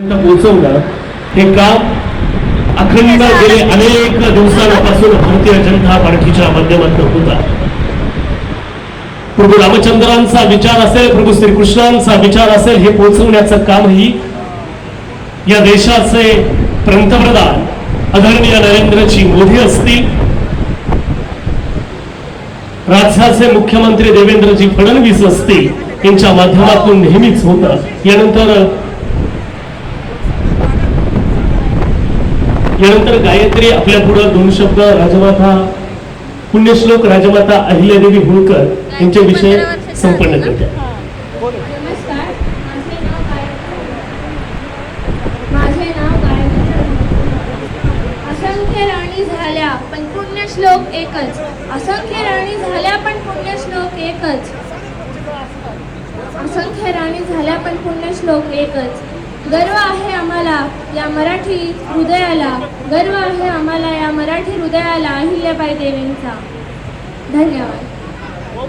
पोहोचवणं हे काम अखंड गेले अनेक दिवसांपासून भारतीय जनता पार्टीच्या माध्यमातून होता प्रभू रामचंद्रांचा विचार असेल प्रभू श्रीकृष्णांचा विचार असेल हे पोहोचवण्याचं कामही या देशाचे पंतप्रधान आदरणीय नरेंद्रजी मोदी असतील. राज्याचे मुख्यमंत्री देवेंद्रजी फडणवीस असतील यांच्या माध्यमातून नेहमीच होतं. यानंतर यानंतर गायत्री आपल्या पुढे दोन शब्द राजमाता पुण्यश्लोक राजमाता अहिल्यादेवी होळकर यांच्याविषयी संपन्न करते असंख्य राणी झाल्या पण पुण्यश्लोक एकच. असंख्य राणी झाल्या पण पुण्यश्लोक एकच. असंख्य राणी झाल्या पण पुण्यश्लोक एकच. गर्व आहे आम्हाला या मराठी हृदयाला. गर्व आहे आम्हाला या मराठी हृदयाला अहिल्याबाई देवींचा. धन्यवाद. हो,